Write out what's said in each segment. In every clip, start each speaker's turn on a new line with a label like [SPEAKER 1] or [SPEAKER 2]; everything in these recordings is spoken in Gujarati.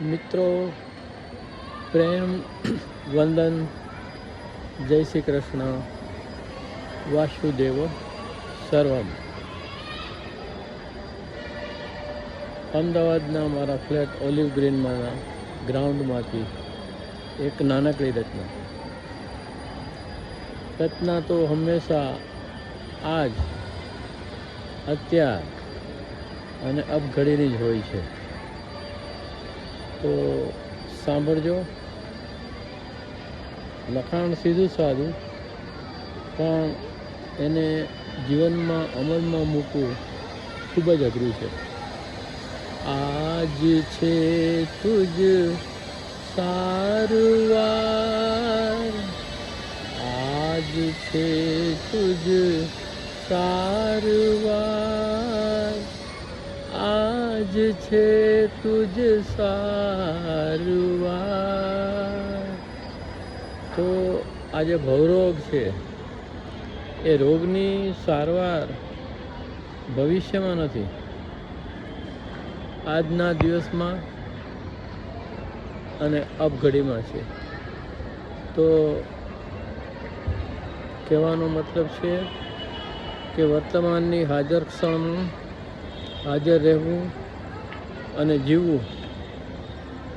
[SPEAKER 1] મિત્રો, પ્રેમ, વંદન, જય શ્રી કૃષ્ણ, વાસુદેવ, સર્વમ. અમદાવાદના મારા ફ્લેટ ઓલિવ ગ્રીનમાં ગ્રાઉન્ડમાંથી એક નાનકડી રચના. રચના તો હંમેશા આજ, અત્યાર અને અપઘડીની જ હોય છે. તો સાંભળજો. લખાણ સીધું સાદું પણ એને જીવનમાં અમલમાં મૂકવું ખૂબ જ અઘરું છે. આજ છે તુજ સારવાર, આજ છે તુજ સારવાર. આજ છે તુજ સારવા તો આ જે ભવરોગ છે, એ રોગની સારવાર ભવિષ્યમાં નથી. આજના દિવસમાં અને અપઘડીમાં છે. તો કહેવાનો મતલબ છે કે વર્તમાનની હાજર ક્ષણ હાજર રહેવું અને જીવવું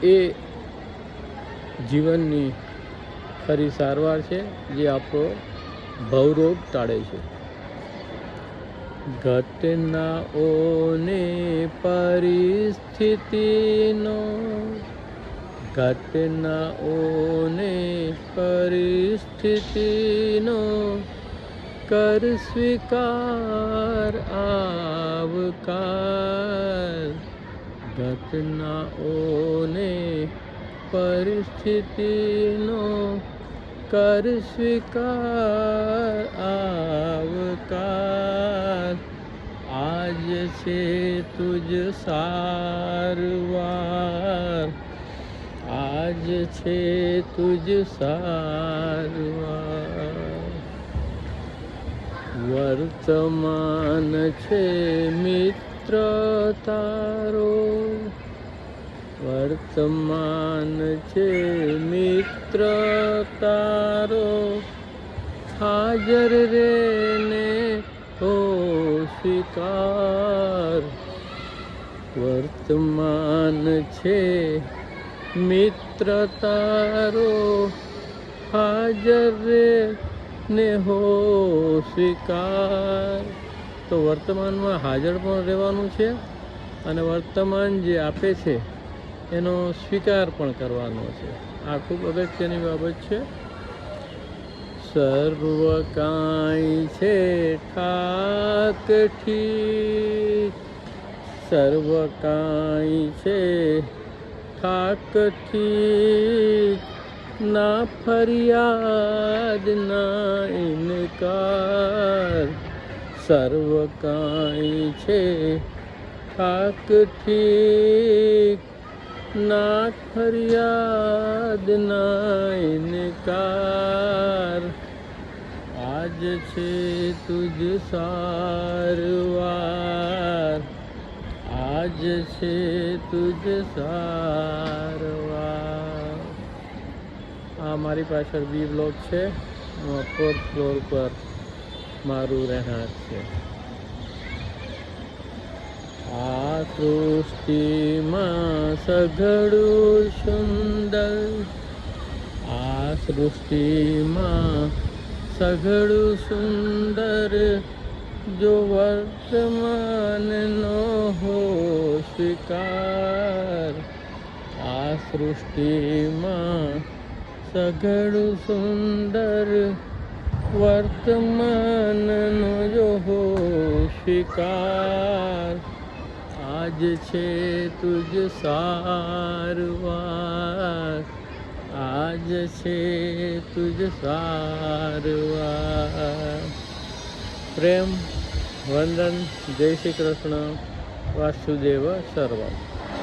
[SPEAKER 1] એ જીવનની ખરી સારવાર છે, જે આપણો ભવરોગ ટાળે છે. ઘટનાઓને પરિસ્થિતિનો ઘટનાઓને પરિસ્થિતિનો કર સ્વીકાર, આવકાર ઘટનાઓને પરિસ્થિતિનો કર સ્વીકાર આવકાર. આજ છે તુજ સારવાર. આજ છે તુજ સારવાર. વર્તમાન છે મિત્ર તારો વર્તમાન છે મિત્ર તારો હાજર રે ને હો સ્વીકાર વર્તમાન છે મિત્ર તારો હાજર રે ને હો સ્વીકાર. તો વર્તમાનમાં હાજર પણ રહેવાનું છે અને વર્તમાન જે આપે છે એનો સ્વીકાર પણ કરવાનો છે. આ ખૂબ અગત્યની બાબત છે. સર્વ કાંઈ છે ઠાક ઠીક સર્વ કાંઈ છે ઠાક ઠીક ના ફરિયાદ ના ઇનકાર સર્વ કાંઈ છે ઠાક ઠીક ના ફરિયાદ ના ઇનકાર આજ છે તુજ સારવાર આજ છે તુજ સારવાર આ મારી પાછળ બી બ્લોક છે. ફોર્થ ફ્લોર પર મારું રહેણાંક છે. આ સૃષ્ટિમાં સઘળું સુંદર. આ સૃષ્ટિમાં સઘળું સુંદર જો વર્તમાનનો હો સ્વીકાર. આ સૃષ્ટિમાં સઘળું સુંદર વર્તમાનનો જો હો સ્વીકાર આજ છે તુજ સારવાર આજ છે તુજ સારવાર પ્રેમ, વંદન, જય શ્રી કૃષ્ણ, વાસુદેવ, સર્વમ.